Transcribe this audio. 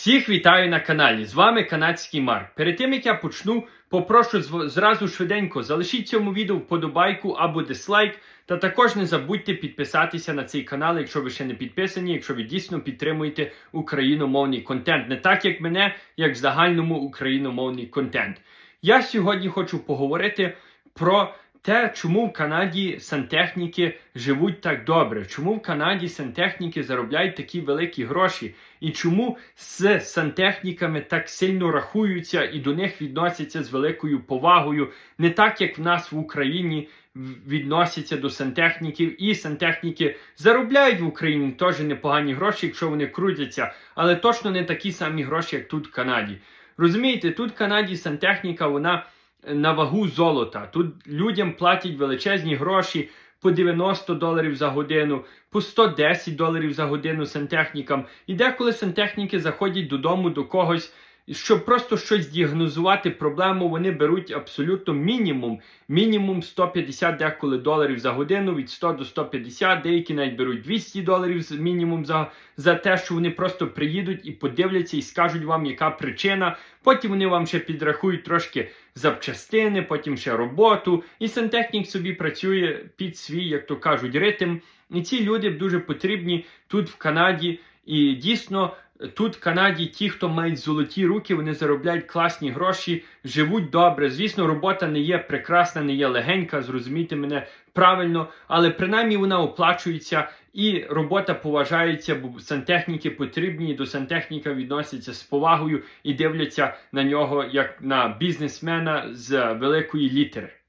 Всіх вітаю на каналі. З вами канадський Марк. Перед тим як я почну, попрошу зразу швиденько залишіть цьому відео вподобайку або дизлайк. Та також не забудьте підписатися на цей канал, якщо ви ще не підписані, якщо ви дійсно підтримуєте україномовний контент, не так як мене, як в загальному україномовний контент. Я сьогодні хочу поговорити про те, чому в Канаді сантехніки живуть так добре, чому в Канаді сантехніки заробляють такі великі гроші, і чому з сантехніками так сильно рахуються і до них відносяться з великою повагою, не так як в нас в Україні відносяться до сантехніків, і сантехніки заробляють в Україні теж непогані гроші, якщо вони крутяться, але точно не такі самі гроші, як тут в Канаді. Розумієте, тут в Канаді сантехніка, вона на вагу золота. Тут людям платять величезні гроші по 90 доларів за годину, по 110 доларів за годину сантехнікам. І деколи сантехніки заходять додому до когось, щоб просто щось діагнозувати проблему, вони беруть абсолютно мінімум. Мінімум 150 деколи доларів за годину, від 100 до 150, деякі навіть беруть 200 доларів мінімум за, за те, що вони просто приїдуть і подивляться і скажуть вам, яка причина. Потім вони вам ще підрахують трошки запчастини, потім ще роботу. І сантехнік собі працює під свій, як то кажуть, ритм. І ці люди дуже потрібні тут в Канаді. І дійсно, тут в Канаді ті, хто мають золоті руки, вони заробляють класні гроші, живуть добре. Звісно, робота не є прекрасна, не є легенька, зрозумійте мене правильно, але принаймні вона оплачується і робота поважається, бо сантехніки потрібні, до сантехніка відносяться з повагою і дивляться на нього як на бізнесмена з великої літери.